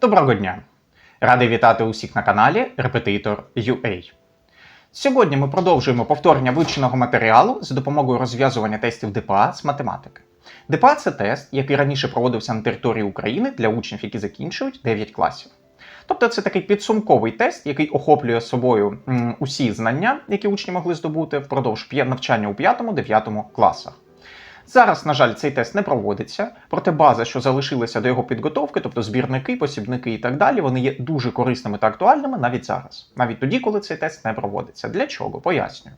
Доброго дня! Радий вітати усіх на каналі Репетитор UA. Сьогодні ми продовжуємо повторення вивченого матеріалу за допомогою розв'язування тестів ДПА з математики. ДПА це тест, який раніше проводився на території України для учнів, які закінчують 9 класів. Тобто це такий підсумковий тест, який охоплює собою усі знання, які учні могли здобути впродовж навчання у 5-9 класах. Зараз, на жаль, цей тест не проводиться, проте база, що залишилася до його підготовки, тобто збірники, посібники і так далі, вони є дуже корисними та актуальними навіть зараз, навіть тоді, коли цей тест не проводиться. Для чого? Пояснюю.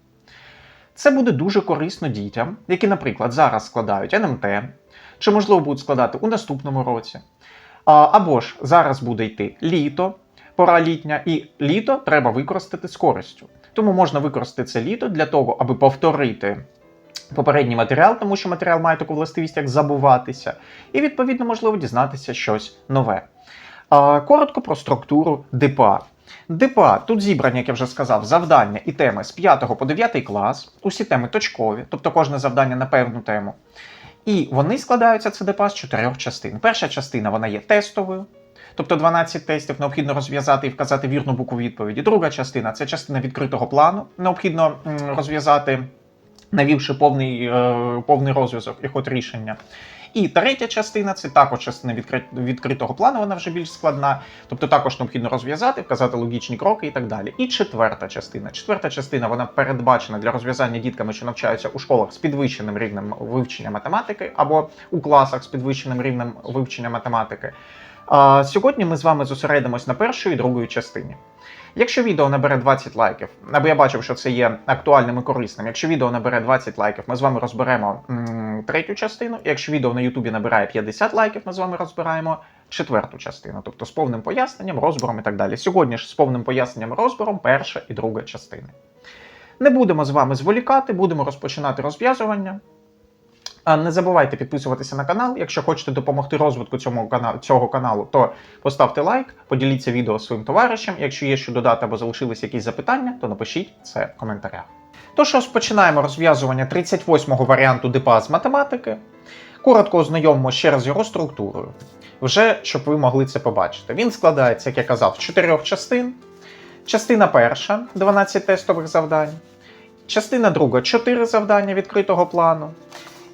Це буде дуже корисно дітям, які, наприклад, зараз складають НМТ, чи, можливо, будуть складати у наступному році. Або ж зараз буде йти літо, пора літня, і літо треба використати з користю. Тому можна використати це літо для того, аби повторити попередній матеріал, тому що матеріал має таку властивість, як забуватися, і відповідно можливо дізнатися щось нове. Коротко про структуру ДПА. ДПА тут зібрані, як я вже сказав, завдання і теми з 5 по 9 клас. Усі теми точкові, тобто кожне завдання на певну тему. І вони складаються це ДПА з чотирьох частин. Перша частина вона є тестовою. Тобто 12 тестів необхідно розв'язати і вказати вірну букву відповіді. Друга частина це частина відкритого плану. Необхідно розв'язати, навівши повний, е, повний розв'язок і ход рішення. І третя частина це також частина відкри- відкритого плану, вона вже більш складна. Тобто також необхідно розв'язати, вказати логічні кроки і так далі. І четверта частина. Четверта частина вона передбачена для розв'язання дітками, що навчаються у школах з підвищеним рівнем вивчення математики, або у класах з підвищеним рівнем вивчення математики. А, Сьогодні ми з вами зосередимось на першої і другої частині. Якщо відео набере 20 лайків, або я бачив, що це є актуальним і корисним. Якщо відео набере 20 лайків, ми з вами розберемо третю частину. Якщо відео на Ютубі набирає 50 лайків, ми з вами розбираємо четверту частину, тобто з повним поясненням, розбором і так далі. Сьогодні ж з повним поясненням, розбором перша і друга частини. Не будемо з вами зволікати, будемо розпочинати розв'язування. Не забувайте підписуватися на канал. Якщо хочете допомогти розвитку цьому каналу, цього каналу, то поставте лайк, поділіться відео своїм товаришам. Якщо є що додати або залишились якісь запитання, то напишіть це в коментарях. Тож розпочинаємо розв'язування 38-го варіанту ДПА з математики. Коротко ознайомимо ще раз його структурою, вже щоб ви могли це побачити. Він складається, як я казав, з чотирьох частин. Частина перша 12 тестових завдань. Частина друга 4 завдання відкритого плану.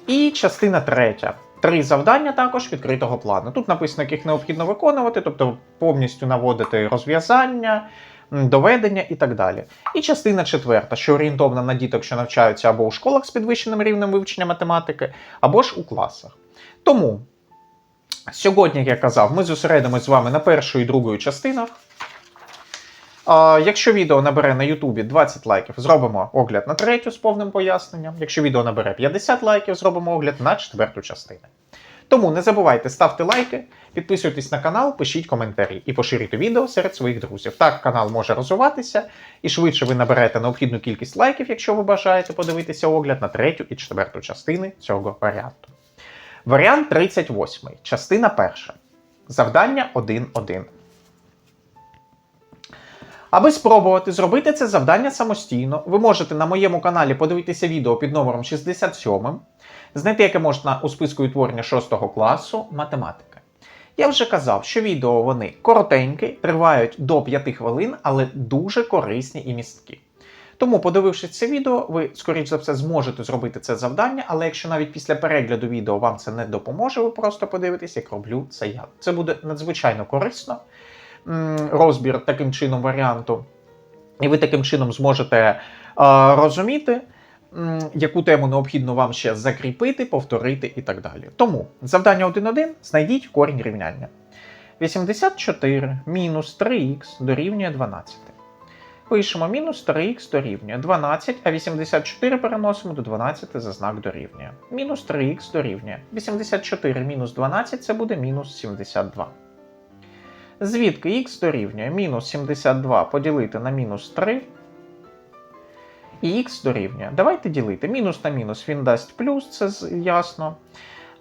І частина третя. Три завдання також відкритого плану. Тут написано, яких необхідно виконувати, тобто повністю наводити розв'язання, доведення і так далі. І частина четверта, що орієнтована на діток, що навчаються або у школах з підвищеним рівнем вивчення математики, або ж у класах. Тому сьогодні, як я казав, ми зосередимось з вами на першої і другої частинах. Якщо відео набере на Ютубі 20 лайків, зробимо огляд на третю з повним поясненням. Якщо відео набере 50 лайків, зробимо огляд на четверту частину. Тому не забувайте ставте лайки, підписуйтесь на канал, пишіть коментарі і поширюйте відео серед своїх друзів. Так канал може розвиватися і швидше ви наберете необхідну кількість лайків, якщо ви бажаєте подивитися огляд на третю і четверту частини цього варіанту. Варіант 38. Частина перша. Завдання 1.1. Аби спробувати зробити це завдання самостійно, ви можете на моєму каналі подивитися відео під номером 67, знайти яке можна у списку відтворення 6 класу математика. Я вже казав, що відео вони коротенькі, тривають до 5 хвилин, але дуже корисні і місткі. Тому, подивившись це відео, ви, скоріш за все, зможете зробити це завдання, але якщо навіть після перегляду відео вам це не допоможе, ви просто подивитесь, як роблю це я. Це буде надзвичайно корисно розбір таким чином варіанту, і ви таким чином зможете е, розуміти, яку тему необхідно вам ще закріпити, повторити і так далі. Тому завдання 1.1 знайдіть корінь рівняння. 84 мінус 3х дорівнює 12. Пишемо мінус 3х дорівнює 12, а 84 переносимо до 12 за знак дорівнює. Мінус 3х дорівнює 84 мінус 12 це буде мінус 72. Звідки х дорівнює мінус 72 поділити на мінус 3. І х дорівнює. Давайте ділити. Мінус на мінус він дасть плюс, це ясно.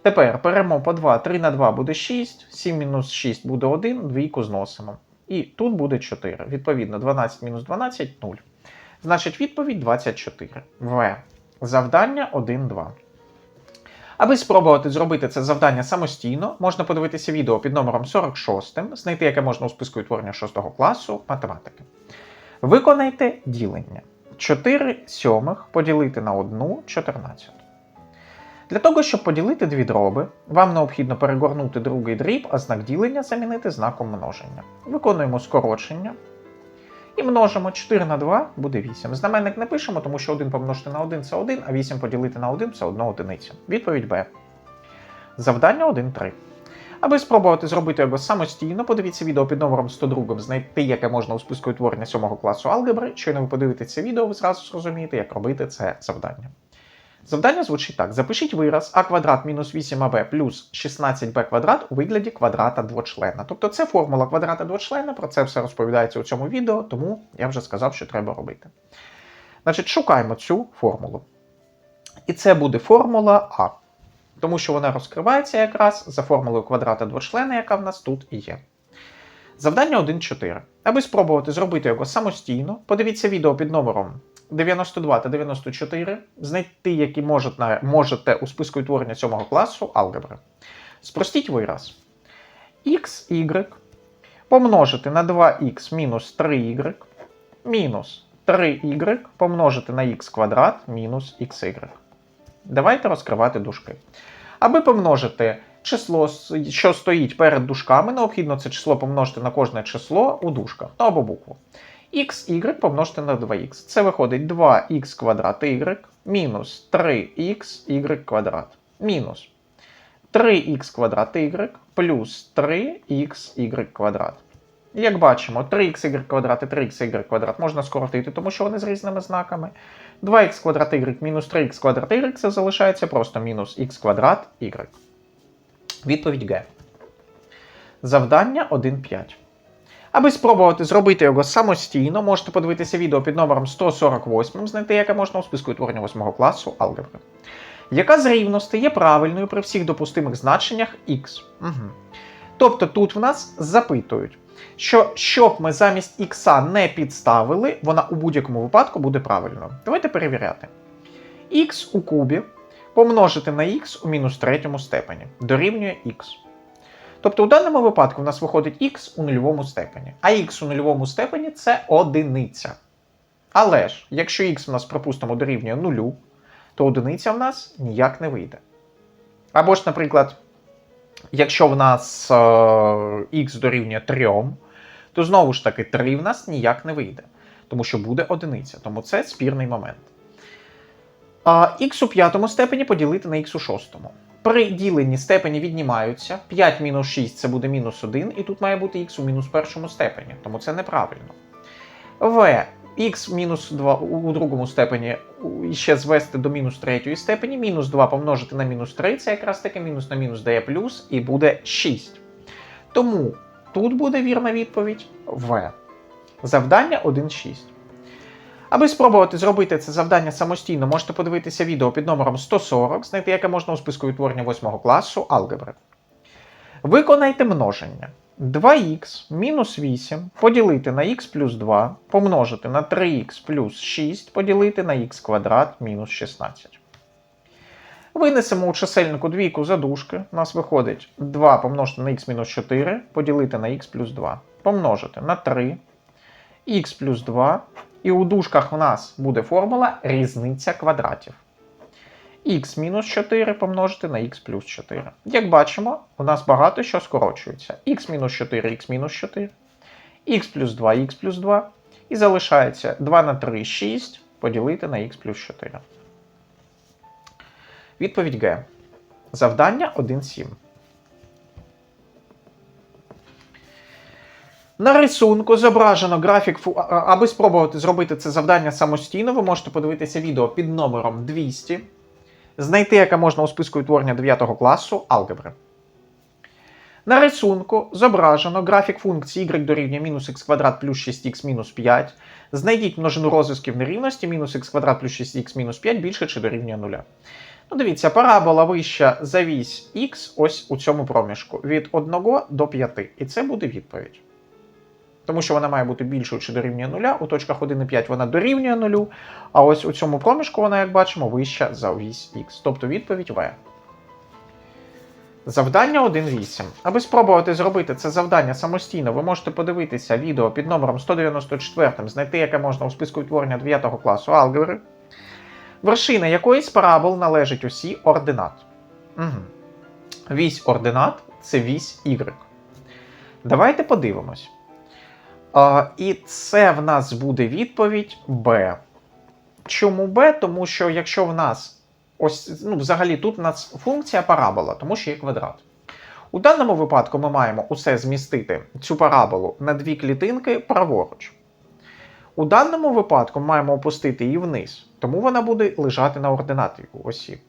Тепер беремо по 2, 3 на 2 буде 6, 7 мінус 6 буде 1, двійку зносимо. І тут буде 4. Відповідно, 12 мінус 12 0. Значить, відповідь 24. В. Завдання 1, 2. Аби спробувати зробити це завдання самостійно, можна подивитися відео під номером 46, знайти яке можна у списку відтворення 6 класу математики. Виконайте ділення. 4 сьомих поділити на 1 14. Для того, щоб поділити дві дроби, вам необхідно перегорнути другий дріб, а знак ділення замінити знаком множення. Виконуємо скорочення. І множимо 4 на 2 буде 8. Знаменник не пишемо, тому що 1 помножити на 1 це 1, а 8 поділити на 1 це 1 одиниця. Відповідь Б. Завдання 1.3. Аби спробувати зробити його самостійно, подивіться відео під номером 102, знайти, яке можна у списку утворення 7 класу алгебри. Щойно ви подивитеся відео, ви зразу зрозумієте, як робити це завдання. Завдання звучить так: запишіть вираз а квадрат мінус 8аб плюс 16b квадрат у вигляді квадрата двочлена. Тобто це формула квадрата двочлена, про це все розповідається у цьому відео, тому я вже сказав, що треба робити. Значить, шукаємо цю формулу. І це буде формула А. Тому що вона розкривається якраз за формулою квадрата двочлена, яка в нас тут і є. Завдання 1.4. Аби спробувати зробити його самостійно, подивіться відео під номером 92 та 94, знайти, які можете, можете у списку відтворення 7 класу алгебри. Спростіть вираз. xy помножити на 2х мінус 3y мінус 3y помножити на х квадрат мінус xy. Давайте розкривати дужки. Аби помножити число, що стоїть перед дужками, необхідно це число помножити на кожне число у дужках або букву. Xy помножити на 2х. Це виходить 2х квадрат y мінус 3xy квадрат. Мінус 3х квадрат y плюс 3xy квадрат. Як бачимо, 3xy квадрат і 3xy квадрат можна скоротити, тому що вони з різними знаками. 2х квадрат y мінус 3х квадрат y це залишається просто мінус х квадрат y. Відповідь Г. Завдання 1.5. Аби спробувати зробити його самостійно, можете подивитися відео під номером 148, знайти яке можна у списку відтворення 8 класу алгебри. Яка з рівностей є правильною при всіх допустимих значеннях х. Угу. Тобто тут в нас запитують, що щоб ми замість х не підставили, вона у будь-якому випадку буде правильною. Давайте перевіряти. х у кубі помножити на х у мінус третьому степені дорівнює х. Тобто у даному випадку в нас виходить х у нульовому степені. А х у нульовому степені це одиниця. Але ж, якщо х в нас, припустимо, дорівнює нулю, то одиниця в нас ніяк не вийде. Або ж, наприклад, якщо в нас е, х дорівнює 3, то знову ж таки 3 в нас ніяк не вийде. Тому що буде одиниця. Тому це спірний момент. А х у п'ятому степені поділити на х у шостому. При діленні степені віднімаються. 5 мінус 6 це буде мінус 1, і тут має бути х у мінус першому степені, тому це неправильно. В х мінус 2 у другому степені ще звести до мінус третьої степені, мінус 2 помножити на мінус 3, це якраз таки мінус на мінус дає плюс, і буде 6. Тому тут буде вірна відповідь В. Завдання 1.6. Аби спробувати зробити це завдання самостійно, можете подивитися відео під номером 140, знайти яке можна у списку відтворення 8 класу алгебри. Виконайте множення. 2х мінус 8 поділити на х плюс 2 помножити на 3х плюс 6 поділити на х квадрат мінус 16. Винесемо у чисельнику двійку задушки. У нас виходить 2 помножити на х мінус 4 поділити на х плюс 2. Помножити на 3 х плюс 2 і у дужках у нас буде формула різниця квадратів. х мінус 4 помножити на х плюс 4. Як бачимо, у нас багато що скорочується. х мінус 4, х мінус 4, х плюс 2, х плюс 2. І залишається 2 на 3 6 поділити на х плюс 4. Відповідь Г. Завдання 1.7. На рисунку зображено графік, аби спробувати зробити це завдання самостійно, ви можете подивитися відео під номером 200, знайти, яке можна у списку відтворення 9 класу алгебри. На рисунку зображено графік функції y дорівнює мінус х квадрат плюс 6х мінус 5. Знайдіть множину розв'язків нерівності мінус х квадрат плюс 6х мінус 5 більше чи дорівнює 0. Ну, дивіться, парабола вища за вісь х ось у цьому проміжку від 1 до 5. І це буде відповідь. Тому що вона має бути більшою чи дорівнює 0, у точках 1 і 5 вона дорівнює 0, а ось у цьому проміжку вона, як бачимо, вища за вісь х. Тобто відповідь В. Завдання 1.8. Аби спробувати зробити це завдання самостійно, ви можете подивитися відео під номером 194, знайти яке можна у списку відтворення 9 класу алгебри, вершина якої з парабол належить усі ординат. Угу. Вісь ординат це вісь Y. Давайте подивимось. І це в нас буде відповідь Б. Чому Б? Тому що якщо в нас ось, ну, взагалі тут у нас функція парабола, тому що є квадрат. У даному випадку ми маємо усе змістити цю параболу на дві клітинки праворуч. У даному випадку ми маємо опустити її вниз, тому вона буде лежати на ординатовій осі.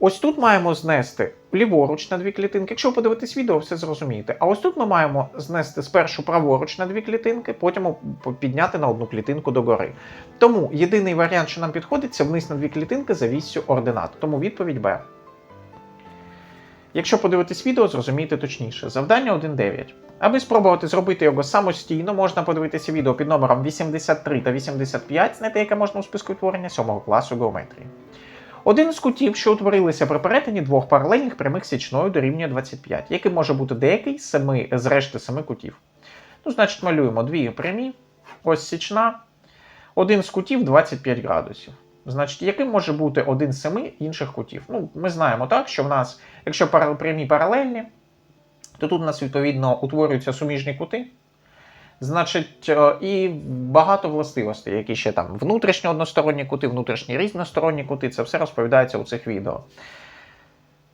Ось тут маємо знести ліворуч на дві клітинки. Якщо ви подивитесь відео, все зрозумієте. А ось тут ми маємо знести спершу праворуч на дві клітинки, потім підняти на одну клітинку догори. Тому єдиний варіант, що нам підходить, це вниз на дві клітинки за віссю ординат. Тому відповідь Б. Якщо подивитись відео, зрозумієте точніше. Завдання 1.9. Аби спробувати зробити його самостійно, можна подивитися відео під номером 83 та 85, знайти яке можна у списку відтворення 7 класу геометрії. Один з кутів, що утворилися при перетині двох паралельних прямих січною дорівнює 25, яким може бути деякий з, семи, з решти семи кутів. Ну, значить, малюємо дві прямі, ось січна, один з кутів 25 градусів. Значить, яким може бути один з семи інших кутів? Ну, Ми знаємо так, що в нас, якщо прямі паралельні, то тут у нас відповідно утворюються суміжні кути. Значить, е, і багато властивостей, які ще там внутрішні односторонні кути, внутрішні різносторонні кути, це все розповідається у цих відео.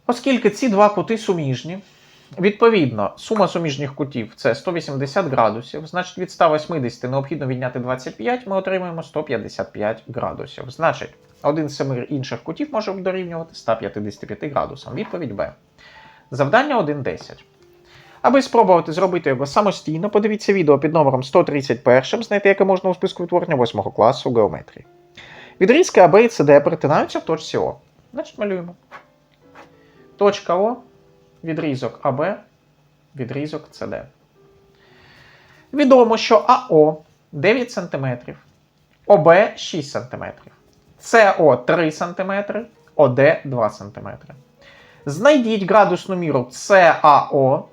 Оскільки ці два кути суміжні, відповідно, сума суміжніх кутів це 180 градусів, значить від 180 необхідно відняти 25, ми отримуємо 155 градусів. Значить, один з семи інших кутів може дорівнювати 155 градусам. Відповідь Б. Завдання 1.10. Аби спробувати зробити його самостійно, подивіться відео під номером 131, знайти яке можна у списку відтворення 8 класу геометрії. Відрізки АБ і СД перетинаються в точці О. Значить, малюємо. Точка О, відрізок АБ, відрізок СД. Відомо, що АО 9 см, ОБ 6 см, СО 3 см, ОД 2 см. Знайдіть градусну міру САО.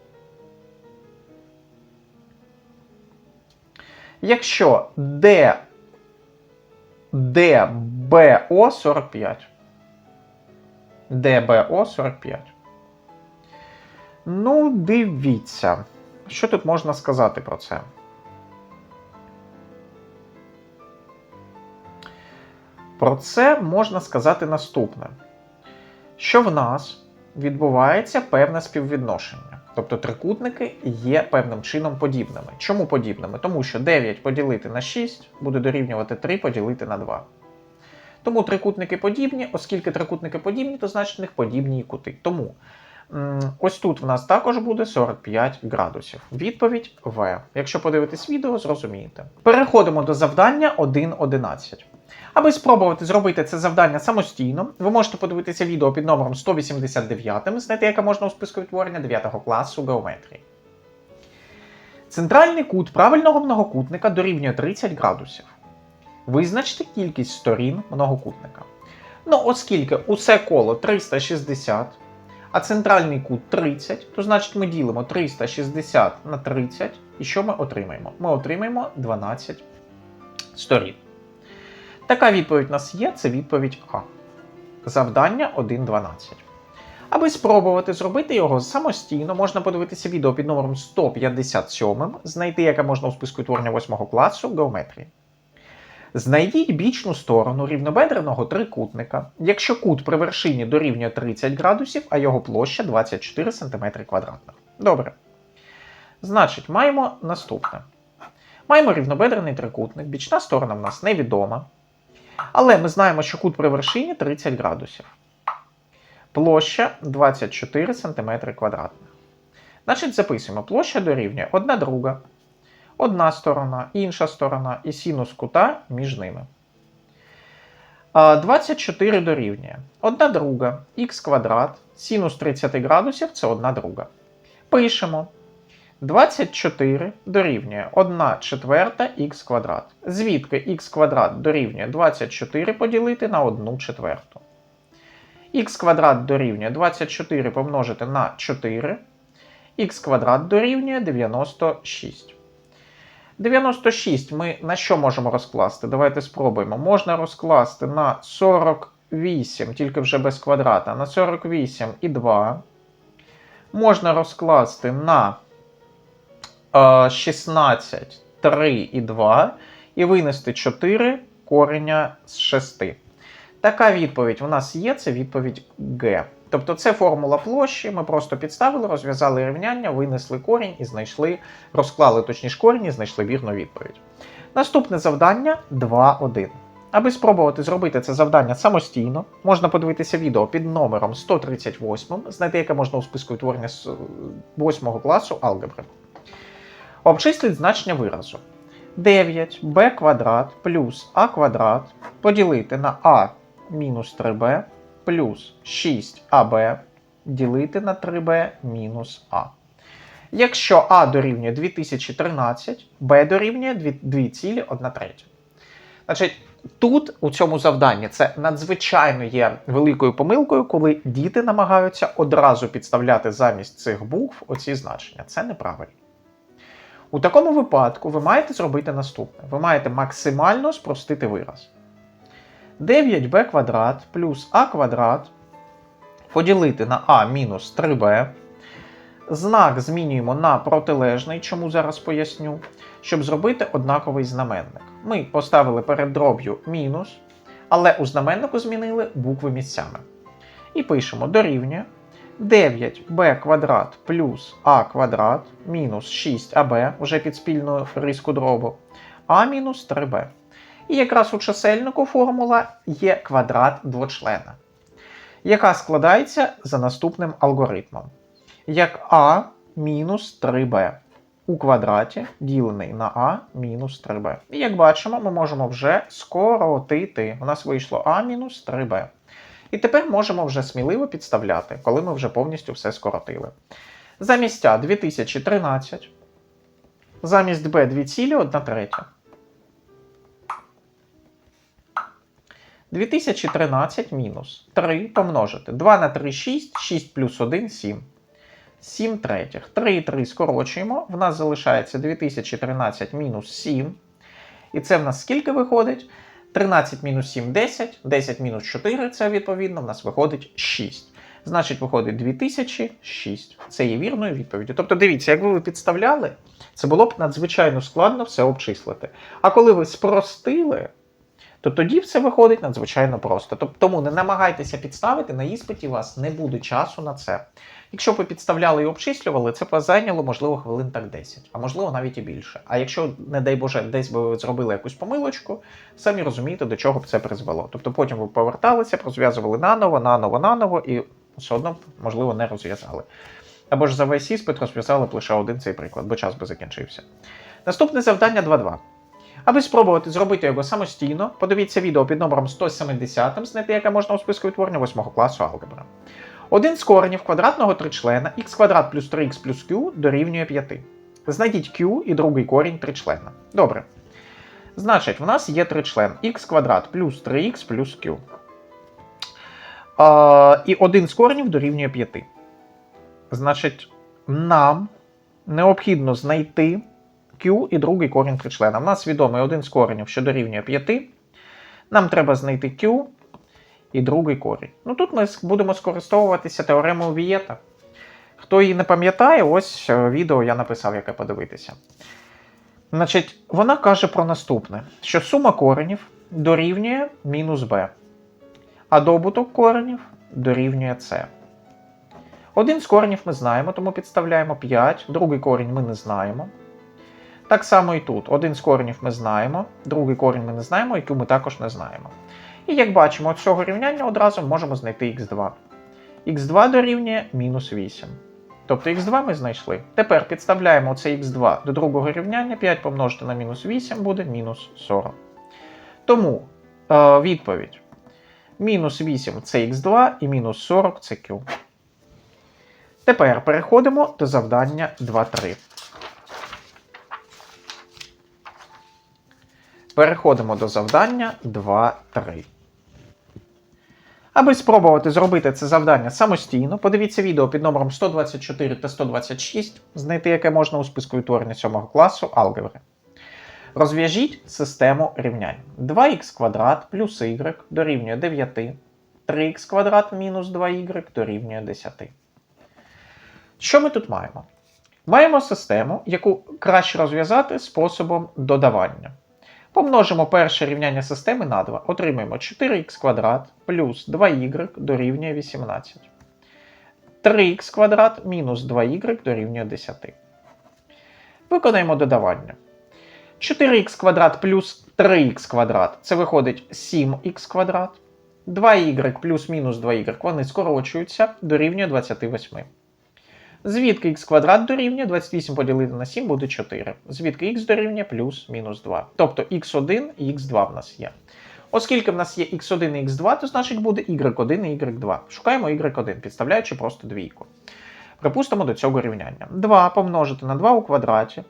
Якщо D, DBO 45. DBO 45. Ну, дивіться. Що тут можна сказати про це? Про це можна сказати наступне: що в нас відбувається певне співвідношення. Тобто трикутники є певним чином подібними. Чому подібними? Тому що 9 поділити на 6 буде дорівнювати 3 поділити на 2. Тому трикутники подібні, оскільки трикутники подібні, то значить в них подібні і кути. Тому ось тут в нас також буде 45 градусів. Відповідь В. Якщо подивитись відео, зрозумієте. Переходимо до завдання 1.11. Аби спробувати зробити це завдання самостійно, ви можете подивитися відео під номером 189, знайти яке можна у списку відтворення 9 класу геометрії. Центральний кут правильного многокутника дорівнює 30 градусів. Визначте кількість сторін многокутника. Ну, оскільки усе коло 360, а центральний кут 30, то значить ми ділимо 360 на 30. І що ми отримаємо? Ми отримаємо 12 сторін. Така відповідь у нас є, це відповідь А. Завдання 1.12. Аби спробувати зробити його самостійно, можна подивитися відео під номером 157, знайти, яке можна у списку творення 8 класу геометрії. Знайдіть бічну сторону рівнобедреного трикутника, якщо кут при вершині дорівнює 30 градусів, а його площа 24 см. Добре. Значить, маємо наступне. Маємо рівнобедрений трикутник, бічна сторона в нас невідома. Але ми знаємо, що кут при вершині 30 градусів. Площа 24 см. Значить, записуємо, площа дорівнює одна друга, одна сторона, інша сторона і синус кута між ними. 24 дорівнює одна друга, х квадрат, синус 30 градусів це одна друга. Пишемо. 24 дорівнює 1 четверта х квадрат. Звідки х квадрат дорівнює 24 поділити на 1 четверту. х квадрат дорівнює 24 помножити на 4, х квадрат дорівнює 96. 96 ми на що можемо розкласти? Давайте спробуємо. Можна розкласти на 48, тільки вже без квадрата, на 48 і 2. Можна розкласти на е, 16, 3 і 2 і винести 4 кореня з 6. Така відповідь у нас є, це відповідь Г. Тобто це формула площі, ми просто підставили, розв'язали рівняння, винесли корінь і знайшли, розклали точніше корінь і знайшли вірну відповідь. Наступне завдання 2.1. Аби спробувати зробити це завдання самостійно, можна подивитися відео під номером 138, знайти яке можна у списку утворення з 8 класу алгебри. Обчисліть значення виразу. 9b квадрат плюс а квадрат поділити на а мінус 3b плюс 6аб ділити на 3b мінус а. Якщо а дорівнює 2013, b дорівнює 2,1 третя. Значить, тут у цьому завданні це надзвичайно є великою помилкою, коли діти намагаються одразу підставляти замість цих букв оці значення. Це неправильно. У такому випадку ви маєте зробити наступне: ви маєте максимально спростити вираз. 9b квадрат плюс а квадрат поділити на а мінус 3b. Знак змінюємо на протилежний, чому зараз поясню, щоб зробити однаковий знаменник. Ми поставили перед дроб'ю мінус, але у знаменнику змінили букви місцями. І пишемо дорівнює 9b квадрат плюс а квадрат мінус 6аб уже під спільну риску дробу, а мінус 3b. І якраз у чисельнику формула є квадрат двочлена, яка складається за наступним алгоритмом. Як а мінус 3b у квадраті ділений на а мінус 3b. І як бачимо, ми можемо вже скоротити. У нас вийшло а мінус 3b. І тепер можемо вже сміливо підставляти, коли ми вже повністю все скоротили. Замість А 2013, замість Б 2,1 третя. 2013 мінус 3 помножити. 2 на 3 6, 6 плюс 1 7. 7 третіх. 3 і 3 скорочуємо. В нас залишається 2013 мінус 7. І це в нас скільки виходить? 13 мінус 7 10, 10 мінус 4 це відповідно в нас виходить 6. Значить, виходить 2006. Це є вірною відповіддю. Тобто, дивіться, якби ви підставляли, це було б надзвичайно складно все обчислити. А коли ви спростили, то тоді все виходить надзвичайно просто. Тобто, тому не намагайтеся підставити, на іспиті у вас не буде часу на це. Якщо ви підставляли і обчислювали, це зайняло, можливо, хвилин так 10, а можливо навіть і більше. А якщо, не дай Боже, десь би ви зробили якусь помилочку, самі розумієте, до чого б це призвело. Тобто потім ви поверталися, розв'язували наново, наново, наново, і все одно, можливо, не розв'язали. Або ж за весь іспит розв'язали б лише один цей приклад, бо час би закінчився. Наступне завдання 2.2. Аби спробувати зробити його самостійно, подивіться відео під номером 170, знайти яке можна у списку відтворення 8 класу алгебра. Один з коренів квадратного тричлена х квадрат плюс 3х плюс q дорівнює 5. Знайдіть q і другий корінь тричлена. Добре. Значить, в нас є тричлен х квадрат плюс 3х плюс q. А, і один з коренів дорівнює 5. Значить, нам необхідно знайти q і другий корінь тричлена. У нас відомий один з коренів, що дорівнює 5. Нам треба знайти q і другий корінь. Ну тут ми будемо скористовуватися теоремою Вієта. Хто її не пам'ятає, ось е, відео я написав, яке подивитися. Значить, вона каже про наступне: що сума коренів дорівнює мінус b, а добуток коренів дорівнює c. Один з коренів ми знаємо, тому підставляємо 5, другий корінь ми не знаємо. Так само і тут. Один з коренів ми знаємо, другий корінь ми не знаємо, яку ми також не знаємо. І як бачимо, з цього рівняння одразу можемо знайти х2. х2 дорівнює мінус 8. Тобто х2 ми знайшли. Тепер підставляємо це х2 до другого рівняння, 5 помножити на мінус 8 буде мінус 40. Тому е, відповідь: мінус 8 це х2 і мінус 40 це q. Тепер переходимо до завдання 2.3. Переходимо до завдання 2.3. Аби спробувати зробити це завдання самостійно, подивіться відео під номером 124 та 126, знайти яке можна у списку відтворення 7 класу алгебри. Розв'яжіть систему рівнянь. 2х квадрат плюс y дорівнює 9, 3х квадрат мінус 2y дорівнює 10. Що ми тут маємо? Маємо систему, яку краще розв'язати способом додавання. Помножимо перше рівняння системи на 2. Отримаємо 4х квадрат плюс 2y дорівнює 18. 3х квадрат мінус 2y дорівнює 10. Виконаємо додавання. 4х квадрат плюс 3х квадрат це виходить 7х квадрат. 2y плюс мінус 2y вони скорочуються дорівнює 28. Звідки х квадрат дорівнює 28 поділити на 7 буде 4. Звідки х дорівнює плюс мінус 2. Тобто х1 і х2 в нас є. Оскільки в нас є x1 і x2, то значить буде y1 і y2. Шукаємо y1, підставляючи просто двійку. Припустимо до цього рівняння. 2 помножити на 2 у квадраті.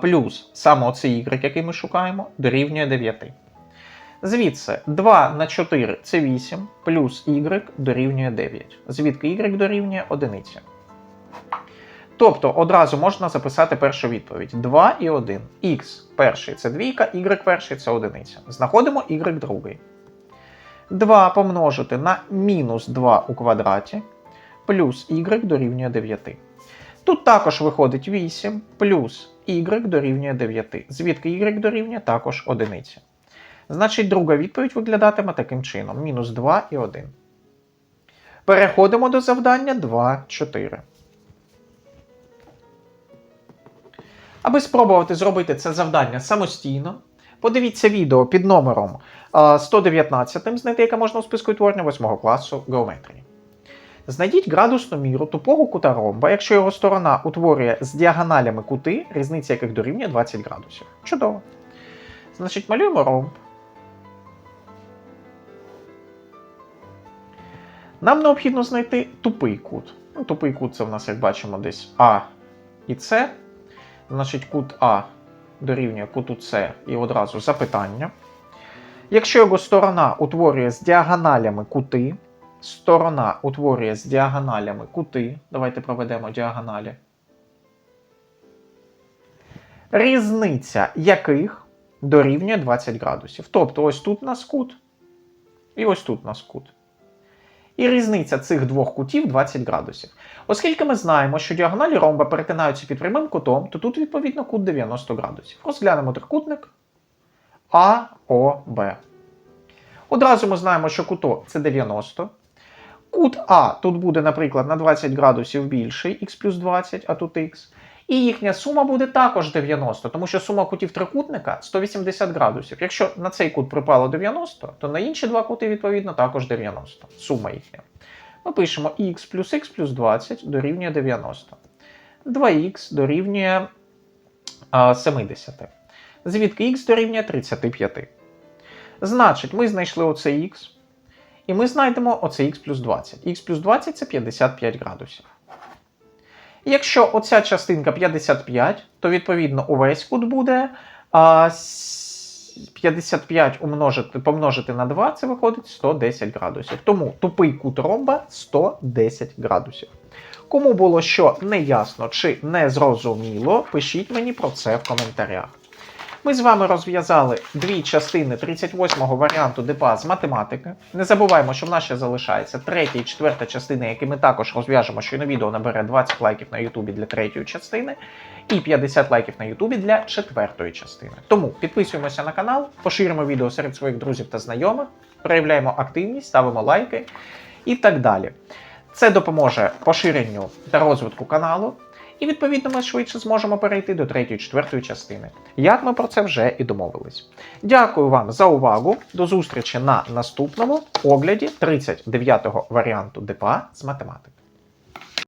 Плюс саме оцей y, який ми шукаємо, дорівнює 9. Звідси 2 на 4 це 8, плюс y дорівнює 9. Звідки y дорівнює 1. Тобто одразу можна записати першу відповідь: 2 і 1. Х перший це двійка, y перший це одиниця. Знаходимо y другий. 2 помножити на мінус 2 у квадраті, плюс y дорівнює 9. Тут також виходить 8 плюс y дорівнює 9. Звідки y дорівнює також одиниця. Значить, друга відповідь виглядатиме таким чином: мінус 2 і 1. Переходимо до завдання 2, 4. Аби спробувати зробити це завдання самостійно, подивіться відео під номером 119, знайти яке можна у списку відтворення 8 класу геометрії. Знайдіть градусну міру тупого кута ромба, якщо його сторона утворює з діагоналями кути, різниця яких дорівнює 20 градусів. Чудово. Значить, малюємо ромб. Нам необхідно знайти тупий кут. Ну, тупий кут це в нас, як бачимо, десь А і С. Значить, кут А дорівнює куту С і одразу запитання. Якщо його сторона утворює з діагоналями кути, сторона утворює з діагоналями кути. Давайте проведемо діагоналі. Різниця яких дорівнює 20 градусів. Тобто ось тут у нас кут, і ось тут у нас кут. І різниця цих двох кутів 20 градусів. Оскільки ми знаємо, що діагоналі ромба перетинаються під прямим кутом, то тут відповідно кут 90 градусів. Розглянемо трикутник АОБ. Одразу ми знаємо, що куто це 90. Кут А тут буде, наприклад, на 20 градусів більший, х плюс 20, а тут х. І їхня сума буде також 90, тому що сума кутів трикутника 180 градусів. Якщо на цей кут припало 90, то на інші два кути, відповідно, також 90. Сума їхня. Ми пишемо х плюс х плюс 20 дорівнює 90. 2х дорівнює 70. Звідки х дорівнює 35. Значить, ми знайшли оцей х. І ми знайдемо оцей х плюс 20. х плюс 20 це 55 градусів. Якщо оця частинка 55, то відповідно увесь кут буде а, 55 умножити, помножити на 2, це виходить 110 градусів. Тому тупий кут ромба 110 градусів. Кому було що неясно чи незрозуміло, пишіть мені про це в коментарях. Ми з вами розв'язали дві частини 38-го варіанту ДПА з математики. Не забуваємо, що в нас ще залишається третя і четверта частина, які ми також розв'яжемо, що на відео набере 20 лайків на Ютубі для третьої частини, і 50 лайків на Ютубі для четвертої частини. Тому підписуємося на канал, поширюємо відео серед своїх друзів та знайомих, проявляємо активність, ставимо лайки і так далі. Це допоможе поширенню та розвитку каналу. І відповідно ми швидше зможемо перейти до третьої, четвертої частини. Як ми про це вже і домовились. Дякую вам за увагу. До зустрічі на наступному огляді 39-го варіанту ДПА з математики.